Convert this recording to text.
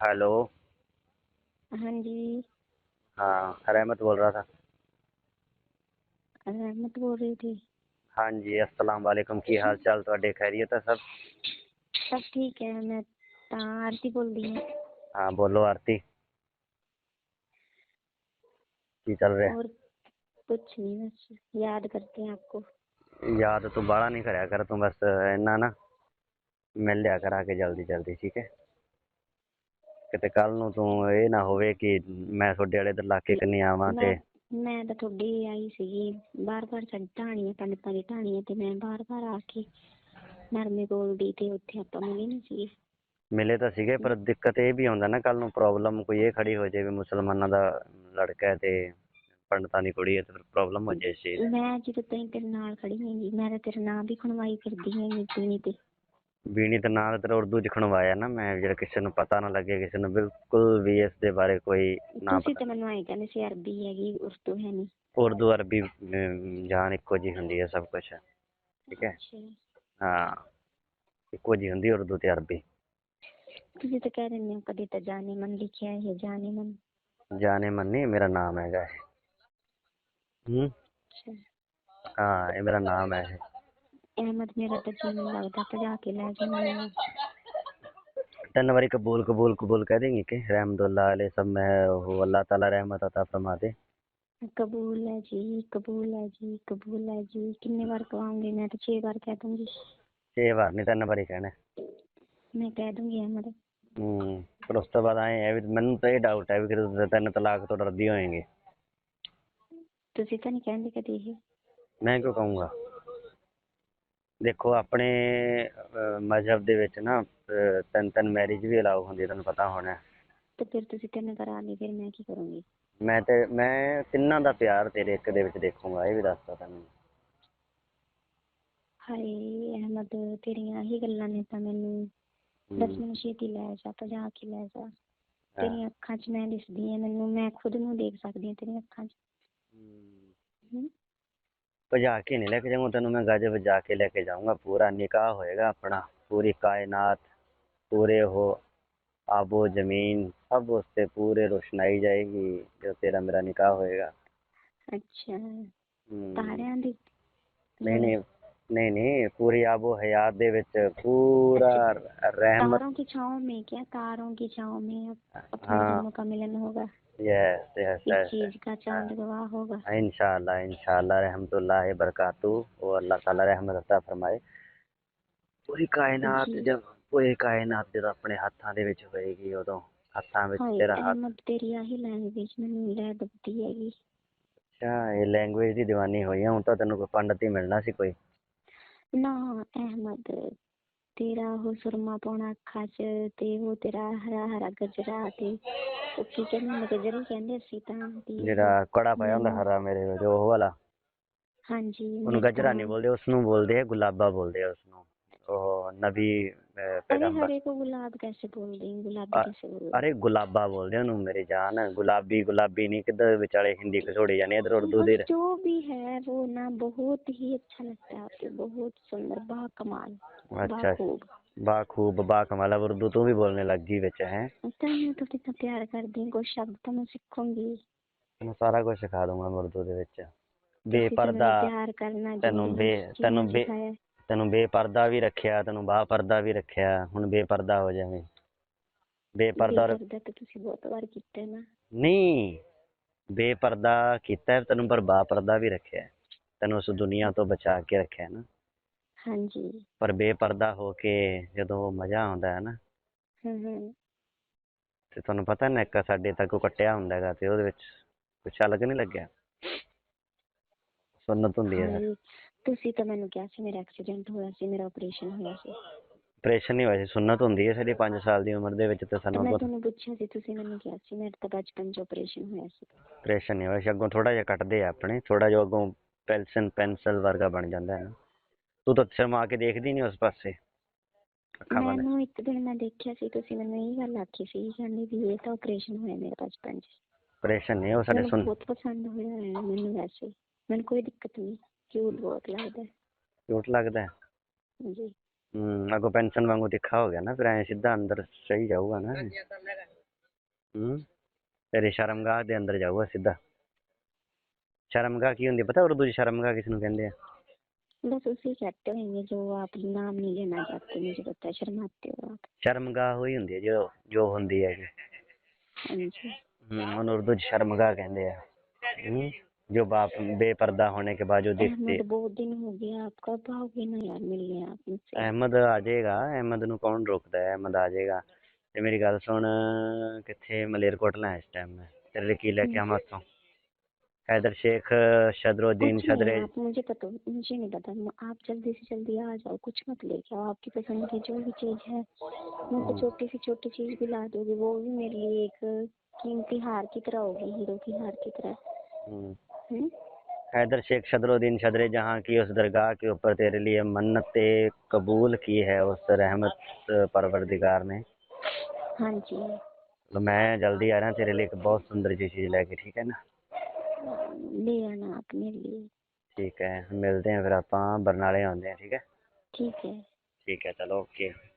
Hello. हाँ जी। हाँ रहमत बोल रहा था। रहमत बोल रही थी। हाँ जी अस्सलाम वालेकुम की हाल चाल थोड़े खैरियत है सब? सब ठीक है मैं आरती बोल रही हूँ। हाँ बोलो आरती। की चल रहा है? और कुछ नहीं बस याद करते हैं आपको। याद तो बड़ा नहीं कराया कर तू बस ना ना मिल लिया करा के जल्दी जल्दी ठीक है? ਕਿਤੇ ਕੱਲ ਨੂੰ ਤੂੰ ਇਹ ਨਾ ਹੋਵੇ ਕਿ ਮੈਂ ਤੁਹਾਡੇ ਵਾਲੇ ਦੇ ਇਲਾਕੇ ਕੰਨੀ ਆਵਾਂ ਤੇ ਮੈਂ ਤਾਂ ਤੁਹਾਡੀ ਆਈ ਸੀਗੀ। ਬਾਰ ਬਾਰ ਸਾਡੀ ਢਾਣੀ ਹੈ ਪੰਡਤਾਂ ਦੀ ਢਾਣੀ ਹੈ ਤੇ ਮੈਂ ਬਾਰ ਬਾਰ ਆ ਕੇ ਨਰਮੇ ਬੋਲਦੀ ਤੇ ਉੱਥੇ ਆਪਾਂ ਮਿਲੇ ਨਹੀਂ ਸੀਗੇ। ਮਿਲੇ ਤਾਂ ਸੀਗੇ ਪਰ ਦਿੱਕਤ ਇਹ ਵੀ ਆਉਂਦਾ ਨਾ ਕੱਲ ਨੂੰ ਪ੍ਰੋਬਲਮ ਕੋਈ ਇਹ ਖੜੀ ਹੋ ਵੀ ਮੁਸਲਮਾਨਾਂ ਦਾ ਲੜਕਾ ਹੈ ਤੇ ਪੰਡਤਾਂ ਦੀ ਕੁੜੀ ਹੈ ਤੇ ਫਿਰ ਪ੍ਰੋਬਲਮ ਹੋ ਚੀਜ਼ ਦੀ। ਮੈਂ ਜਦੋਂ ਤਾਈਂ ਤੇਰੇ ਨਾਲ ਖੜੀ ਹੈਗੀ ਮੈਂ ਤਾਂ ਤੇਰੇ ਨਾਂ ਵੀ ਖਣਵਾਈ ਫਿਰਦੀ ਹਾਂ ਮੀਟਿੰਗ ਤੇ। ਬੀਣੀ ਤੇ ਨਾਲ ਤੇਰਾ ਉਰਦੂ ਚ ਖਣਵਾਇਆ ਨਾ ਮੈਂ ਜਿਹੜਾ ਕਿਸੇ ਨੂੰ ਪਤਾ ਨਾ ਲੱਗੇ ਕਿਸੇ ਨੂੰ ਬਿਲਕੁਲ ਵੀ ਇਸ ਦੇ ਬਾਰੇ ਕੋਈ ਨਾ ਤੁਸੀਂ ਤਾਂ ਮੈਨੂੰ ਐਂ ਕਹਿੰਦੇ ਸੀ ਅਰਬੀ ਹੈਗੀ ਉਰਦੂ ਹੈ ਨਹੀਂ। ਉਰਦੂ ਅਰਬੀ ਜਾਨ ਇੱਕੋ ਜੀ ਹੁੰਦੀ ਹੈ ਸਭ ਕੁਝ ਠੀਕ ਹੈ? ਹਾਂ ਇੱਕੋ ਜੀ ਹੁੰਦੀ ਉਰਦੂ ਤੇ ਅਰਬੀ। ਤੁਸੀਂ ਤਾਂ ਕਹਿ ਦਿੰਦੇ ਹੋ ਕਦੇ ਤਾਂ ਜਾਣੇ ਮਨ ਲਿਖਿਆ ਹੈ ਜਾਣੇ ਮਨ ਜਾਨੇ ਮਨ ਨਹੀਂ ਮੇਰਾ ਨਾਮ ਹੈਗਾ ਹੂੰ? ਹਾਂ ਇਹ ਮੇਰਾ ਨਾਮ ਹੈ ਅਹਿਮਦ ਮੇਰਾ ਤਾਂ ਜੀ ਨਹੀਂ ਲੱਗਦਾ ਭਜਾ ਕੇ ਲੈ ਜਾ ਮੈਨੂੰ ਤਿੰਨ ਵਾਰੀ ਕਬੂਲ ਕਬੂਲ ਕਬੂਲ ਕਹਿ ਦੇਂਗੀ ਕਿ ਰਹਿਮਦੁल्ला ਅਲੇ ਸਭ ਮੈਂ ਉਹ ਅੱਲਾਹ ਤਾਲਾ ਰਹਿਮਤ ਅਤਾ ਫਰਮਾ ਦੇ। ਕਬੂਲ ਹੈ ਜੀ ਕਬੂਲ ਹੈ ਜੀ ਕਬੂਲ ਹੈ ਜੀ। ਕਿੰਨੇ ਵਾਰ ਕਵਾਉਂਗੇ ਮੈਂ ਤਾਂ 6 ਵਾਰ ਕਹਿ ਦੂੰਗੀ। ਛੇ ਵਾਰ ਨਹੀਂ ਤਿੰਨ ਵਾਰੀ ਕਹਿਣਾ। ਮੈਂ ਕਹਿ ਦੂੰਗੀ ਅਹਿਮਦ ਹੂੰ ਪਰ ਉਸ ਤੋਂ ਬਾਅਦ ਆਏ ਹੈ ਵੀ ਮੈਨੂੰ ਤਾਂ ਇਹ ਡਾਊਟ ਹੈ ਵੀ ਕਿ ਤੁਸੀਂ ਤਿੰਨ ਤਲਾਕ ਤੋਂ ਡਰਦੀ ਹੋਏਗੀ। ਤੁਸੀਂ ਤਾਂ ਨਹੀਂ ਕਹਿੰਦੇ ਕਦੇ ਇਹ। ਮੈਂ ਕਿਉਂ ਕਹੂੰਗਾ? ਦੇਖੋ ਆਪਣੇ ਮਜ਼ਹਬ ਦੇ ਵਿੱਚ ਨਾ ਤਿੰਨ ਤਿੰਨ ਮੈਰਿਜ ਵੀ ਅਲਾਉ ਹੁੰਦੀ ਹੈ ਤੁਹਾਨੂੰ ਪਤਾ ਹੋਣਾ। ਤੇ ਫਿਰ ਤੁਸੀਂ ਤਿੰਨ ਕਰਾ ਲਈ ਫਿਰ ਮੈਂ ਕੀ ਕਰੂੰਗੀ? ਮੈਂ ਤੇ ਮੈਂ ਤਿੰਨਾਂ ਦਾ ਪਿਆਰ ਤੇਰੇ ਇੱਕ ਦੇ ਵਿੱਚ ਦੇਖੂੰਗਾ ਇਹ ਵੀ ਦੱਸਦਾ ਤੈਨੂੰ। ਹਾਏ ਅਹਿਮਦ ਤੇਰੀਆਂ ਹੀ ਗੱਲਾਂ ਨੇ ਤਾਂ ਮੈਨੂੰ। ਬਸ ਮੈਨੂੰ ਛੇਤੀ ਲੈ ਜਾ ਭਜਾ ਕੇ ਲੈ ਜਾ। ਤੇਰੀਆਂ ਅੱਖਾਂ 'ਚ ਮੈਂ ਦਿਸਦੀ ਹਾਂ ਮੈਨੂੰ ਮੈਂ ਖੁਦ ਨੂੰ ਦੇਖ ਸਕਦੀ ਹਾਂ ਤੇਰੀਆਂ ਅੱਖਾਂ 'ਚ। ਭਜਾ ਕੇ ਨਹੀਂ ਲੈ ਕੇ ਜਾਊਂਗਾ ਤੈਨੂੰ ਮੈਂ ਗਾਜੇ ਵਜਾ ਕੇ ਲੈ ਕੇ ਜਾਊਂਗਾ। ਪੂਰਾ ਨਿਕਾਹ ਹੋਏਗਾ ਆਪਣਾ ਪੂਰੀ ਕਾਇਨਾਤ ਪੂਰੇ ਹੋ ਆਬੋ ਜ਼ਮੀਨ ਸਭ ਉਸ ਤੇ ਪੂਰੇ ਰੋਸ਼ਨਾਈ ਜਾਏਗੀ ਜੋ ਤੇਰਾ ਮੇਰਾ ਨਿਕਾਹ ਹੋਏਗਾ। ਅੱਛਾ ਤਾਰਿਆਂ ਦੀ? ਨਹੀਂ ਨਹੀਂ ਨਹੀਂ ਨਹੀਂ ਪੂਰੀ ਆਬੋ ਹਯਾਤ ਦੇ ਵਿੱਚ ਪੂਰਾ ਰਹਿਮਤ। ਤਾਰੋਂ ਕੀ ਛਾਂ ਮੇਂ ਕਿਆ ਤਾਰੋਂ ਕੀ ਛਾਂ ਮੇਂ ਆਪਣਾ ਕਾ ਮਿਲਨ ਹੋਗਾ। yes, yes, इस yes, चीज़ का चांद गवाह होगा। इनशाला इनशाला रहमतुल्लाह बरकातू और अल्लाह ताला रहमत अता फरमाए। ਪੂਰੀ ਕਾਇਨਾਤ ਜੀ। ਜਦ ਪੂਰੀ ਕਾਇਨਾਤ ਜਦ ਆਪਣੇ ਹੱਥਾਂ ਦੇ ਵਿੱਚ ਹੋਏਗੀ ਉਦੋਂ ਹੱਥਾਂ ਵਿੱਚ ਹਾਏ ਤੇਰਾ ਹੱਥ ਰਹਿਮਤ ਤੇਰੀ ਆਹੀ ਲੈਂਗੁਏਜ ਮੈਨੂੰ ਲੈ ਦੱਬਦੀ ਹੈਗੀ ਅੱਛਾ ਇਹ ਲੈਂਗੁਏਜ ਦੀ دیਵਾਨੀ ਹੋਈ ਆ ਹੁਣ ਤਾਂ ਤੈਨੂੰ ਕੋਈ ਪੰਡਤ ਹੀ ਮਿਲਣਾ ਸੀ ਕੋਈ ਨਾ ਅਹਿਮਦ ਤੇਰਾ ਉਹ ਸੁਰਮਾ ਪਾਉਣਾ ਅੱਖਾਂ 'ਚ ਤੇ ਉਹ ਤੇਰਾ ਹਰਾ ਹਰਾ ਗਜਰਾ ਤੇ ਉਹ ਕੀ ਕਹਿੰਦੇ ਨੇ ਗਜਰਾ ਕਹਿੰਦੇ ਅਸੀਂ ਤਾਂ ਵੀ। ਜਿਹੜਾ ਕੜਾ ਪਾਇਆ ਹੁੰਦਾ ਹਰਾ ਮੇਰੇ ਉਹ ਵਾਲਾ। ਹਾਂਜੀ ਉਹਨੂੰ ਗਜਰਾ ਨਹੀਂ ਬੋਲਦੇ ਉਸ ਨੂੰ ਬੋਲਦੇ ਆ ਗੁਲਾਬਾ ਬੋਲਦੇ ਆ ਉਸ ਨੂੰ ਉਹ ਨਬੀ ਅਹ, अरे ਪੈਗੰਬਰ हरे को गुलाब कैसे बोल रही हूँ गुलाबी अ- कैसे बोल ਅਰੇ ਗੁਲਾਬਾ ਬੋਲਦੇ ਆ ਉਹਨੂੰ ਮੇਰੀ ਜਾਨ ਗੁਲਾਬੀ ਗੁਲਾਬੀ ਨਹੀਂ ਕਿੱਧਰ ਵਿਚਾਲੇ ਹਿੰਦੀ ਘਸੋੜੀ ਜਾਣੀ ਇਧਰ ਉਰਦੂ ਦੇ जो भी है वो ना बहुत ही अच्छा लगता है आपके बहुत सुंदर बा कमाल ਅੱਛਾ खूब ਬਾ ਖੂਬ ਬਾ ਕਮਾਲ ਉਰਦੂ ਤੂੰ ਵੀ ਬੋਲਨੇ ਲੱਗ ਗਈ ਵਿੱਚ ਹੈ तो मैं तो कितना प्यार करती हूँ कुछ शब्द तो मैं सीखूंगी ਤੈਨੂੰ ਸਾਰਾ ਕੁਝ ਸਿਖਾ ਦੂੰਗਾ ਮੈਂ ਉਰਦੂ ਦੇ ਵਿੱਚ किसी से मैंने ਬੇਪਰਦਾ प्यार करना ਤੈਨੂੰ जो ਬੇ जो ਤੈਨੂੰ ਬੇ सिखाया। ਤੈਨੂੰ ਬੇਪਰਦਾ ਵੀ ਰੱਖਿਆ ਤੈਨੂੰ ਬਾ ਪਰਦਾ ਵੀ ਰੱਖਿਆ ਹੁਣ ਬੇਪਰਦਾ ਹੋ ਜਾਵੇਂ। ਬੇਪਰਦਾ ਔਰ ਬੇਪਰਦਾ ਤਾਂ ਤੁਸੀਂ ਬਹੁਤ ਵਾਰ ਕੀਤਾ ਹੈ ਨਾ। ਨਹੀਂ ਬੇਪਰਦਾ ਕੀਤਾ ਹੈ, ਤੈਨੂੰ ਪਰ ਬਾ ਪਰਦਾ ਵੀ ਰੱਖਿਆ। ਹੈ। ਤੈਨੂੰ ਉਸ ਦੁਨੀਆ ਤੋਂ ਬਚਾ ਕੇ ਰੱਖਿਆ ਹੈ ਨਾ। ਹਾਂਜੀ। ਪਰ ਬੇਪਰਦਾ ਹੋ ਕੇ ਜਦੋਂ ਮਜ਼ਾ ਆਉਂਦਾ ਹੈ ਨਾ। ਹੂੰ ਹੂੰ। ਤੇ ਤੁਹਾਨੂੰ ਪਤਾ ਨਾ ਇੱਕ ਸਾਡੇ ਤੱਕ ਉਹ ਕੱਟਿਆ ਹੁੰਦਾ ਹੈਗਾ ਤੇ ਉਹਦੇ ਵਿੱਚ ਕੁਛ ਅਲੱਗ ਨਹੀਂ ਲੱਗਿਆ। ਸੁਨਨਤ ਹੁੰਦੀ ਹੈ। ਤੁਸੀਂ ਤਾਂ ਮੈਨੂੰ ਕਿਹਾ ਸੀ ਮੇਰਾ ਐਕਸੀਡੈਂਟ ਹੋਇਆ ਸੀ ਮੇਰਾ ਆਪਰੇਸ਼ਨ ਹੋਇਆ ਸੀ। ਆਪਰੇਸ਼ਨ ਨਹੀਂ ਹੋਇਆ ਸੀ ਸੁਨਨਤ ਹੁੰਦੀ ਹੈ ਸਾਡੀ 5 ਸਾਲ ਦੀ ਉਮਰ ਦੇ ਵਿੱਚ ਤੇ ਤਾਂ ਸਾਨੂੰ ਮੈਂ ਤੁਹਾਨੂੰ ਪੁੱਛਿਆ ਸੀ ਤੁਸੀਂ ਮੈਨੂੰ ਕਿਹਾ ਸੀ ਮੇਰਾ ਤਾਂ ਬਚਪਨ 'ਚ ਆਪਰੇਸ਼ਨ ਹੋਇਆ ਸੀ। ਆਪਰੇਸ਼ਨ ਨਹੀਂ ਹੋਇਆ ਸੀ ਅੱਗੋਂ ਥੋੜਾ ਜਿਹਾ ਕੱਟਦੇ ਆ ਆਪਣੇ ਥੋੜਾ ਜਿਹਾ ਅੱਗੋਂ ਪੈਨਸਲ ਪੈਨਸਲ ਵਰਗਾ ਬਣ ਜਾਂਦਾ ਹੈ ਨਾ। ਤੂੰ ਤਾਂ ਸ਼ਰਮਾ ਕੇ ਦੇਖਦੀ ਨਹੀਂ ਉਸ ਪਾਸੇ। ਅੱਖਾਂ ਬੰਦ। ਮੈਨੂੰ ਇੱਕ ਦਿਨ ਮੈਂ ਦੇਖਿਆ ਸੀ ਤੁਸੀਂ ਮੈਨੂੰ ਇਹ ਗੱਲ ਆਖੀ ਸੀ ਕਹਿੰਦੇ ਵੀ ਇਹ ਤਾਂ ਆਪਰੇਸ਼ਨ ਹੋਇਆ ਮੇਰਾ ਬਚਪਨ 'ਚ। ਆਪਰੇਸ਼ਨ ਨਹੀਂ ਉਹ ਸਾਡੇ ਮੈਨੂੰ ਸੁਣ ਬਹੁਤ ਪਸੰਦ ਹੋਇਆ ਹੈ ਮੈਨੂੰ ਵੈਸੇ ਮੈਨੂੰ ਕੋਈ ਦਿੱਕਤ ਨਹੀਂ। ਕਿਊਟ ਬਹੁਤ ਲੱਗਦਾ ਹੈ ਕਿਊਟ ਲੱਗਦਾ ਹੈ ਜੀ ਹੂੰ ਅੱਗੋਂ ਪੈਨਸ਼ਨ ਵਾਂਗੂ ਤਿੱਖਾ ਹੋ ਗਿਆ ਨਾ ਫਿਰ ਐ ਸਿੱਧਾ ਅੰਦਰ ਸਹੀ ਜਾਊਗਾ ਨਾ ਹੂੰ ਤੇਰੇ ਸ਼ਰਮਗਾਹ ਦੇ ਅੰਦਰ ਜਾਊਗਾ ਸਿੱਧਾ ਸ਼ਰਮਗਾਹ ਕੀ ਹੁੰਦੀ ਹੈ ਪਤਾ ਉਰਦੂ ਚ ਸ਼ਰਮਗਾਹ ਕਿਸ ਨੂੰ ਕਹਿੰਦੇ ਆ बस उसी कहते होंगे जो आप नाम नहीं लेना चाहते मुझे पता है शर्माते हो आप ਸ਼ਰਮਗਾਹ ਹੋਈ ਹੁੰਦੀ ਹੈ ਜੋ ਜੋ ਹੁੰਦੀ ਹੈ हाँ जी ਹੂੰ ਉਹਨੂੰ ਉਰਦੂ ਚ ਸ਼ਰਮਗਾਹ ਕਹਿੰਦੇ ਆ ਹੂੰ जो बाप बेपर्दा होने के बाद जो दिखती अहमद बहुत दिन हो गया आप कब आओगे ना यार मिलने आप मुझसे ਅਹਿਮਦ ਆ ਜਾਏਗਾ ਅਹਿਮਦ ਨੂੰ ਕੌਣ ਰੋਕਦਾ ਹੈ ਅਹਿਮਦ ਆ ਜਾਏਗਾ ਤੇ ਮੇਰੀ ਗੱਲ ਸੁਣ ਕਿੱਥੇ ਮਲੇਰਕੋਟਲਾ ਇਸ ਟਾਈਮ ਮੈਂ ਤੇਰੇ ਲਈ ਕੀ ਲੈ ਕੇ ਆਵਾਂ ਉੱਥੋਂ हैदर शेख शदरुद्दीन कुछ नहीं, शदरे आप मुझे पता मुझे नहीं पता म- आप जल्दी से जल्दी आ जाओ कुछ मत लेके आओ आपकी पसंद की जो भी चीज है मुझे छोटी सी छोटी चीज भी ला दोगे वो भी मेरे लिए एक कीमती हार की तरह होगी हीरो की हार की तरह हम्म, हम्म हैदर शेख शदरुद्दीन शदरे जहाँ की उस दरगाह के ऊपर तेरे लिए मन्नत कबूल की है उस रहमत परवरदिगार ने। हाँ जी। तो मैं जल्दी आ रहा तेरे लिए एक बहुत सुंदर सी चीज़ लेके ठीक है ना? ले आना आप मेरे लिए। ठीक है मिलते हैं फिर आप बरनाले आते हैं ठीक है? ठीक है। ठीक है चलो ओके।